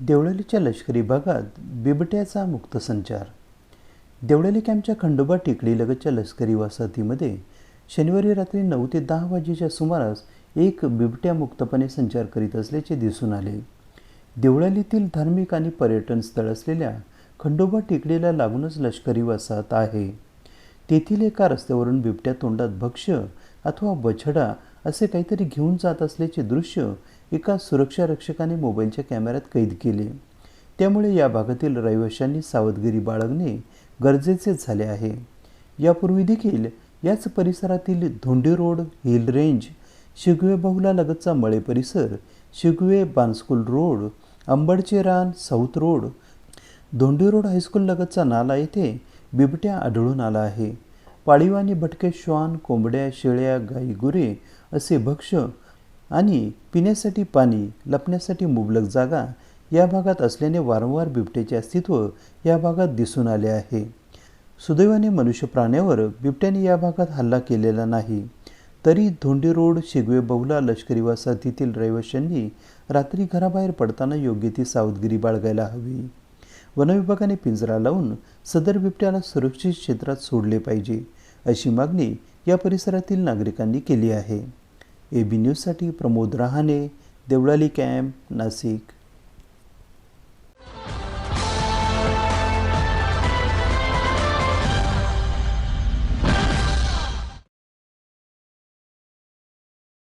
देवळालीच्या लष्करी भागात बिबट्याचा मुक्त संचार. देवळाली कॅम्पच्या खंडोबा टेकडीलगतच्या लष्करी वसाहतीमध्ये शनिवारी रात्री नऊ ते दहा वाजेच्या सुमारास एक बिबट्या मुक्तपणे संचार करीत असल्याचे दिसून आले. देवळालीतील धार्मिक आणि पर्यटन स्थळ असलेल्या खंडोबा टेकडीला लागूनच लष्करी वसाहत आहे. तेथील एका रस्त्यावरून बिबट्या तोंडात भक्ष्य अथवा बछडा असे काहीतरी घेऊन जात असल्याचे दृश्य एका सुरक्षा रक्षकाने मोबाईलच्या कॅमेऱ्यात कैद केले. त्यामुळे या भागातील रहिवाशांनी सावधगिरी बाळगणे गरजेचे झाले आहे. यापूर्वी देखील याच परिसरातील Dhondi road hill range Shigwe Bahula लगतचा मळे परिसर शिगवे बानस्कूल रोड अंबडचे रान south road Dhondi road high school लगतचा नाला येथे बिबट्या आढळून आला आहे. पाळीव आणि भटके श्वान कोंबड्या शेळ्या गाई गुरे असे भक्ष्य आणि पिण्यासाठी पाणी लपण्यासाठी मुबलक जागा या भागात असल्याने वारंवार बिबट्याचे अस्तित्व या भागात दिसून आले आहे. सुदैवाने मनुष्य प्राण्यावर बिबट्याने या भागात हल्ला केलेला नाही. तरी धोंडी रोड शिगवे बहुला लष्करी वसाहतीतील रहिवाशांनी रात्री घराबाहेर पडताना योग्य ती सावधगिरी बाळगायला हवी. वनविभागाने पिंजरा लावून सदर बिबट्याला सुरक्षित क्षेत्रात सोडले पाहिजे अशी मागणी या परिसरातील नागरिकांनी केली आहे. ए बी न्यूजसाठी प्रमोद रहाणे देवळाली कॅम्प नाशिक.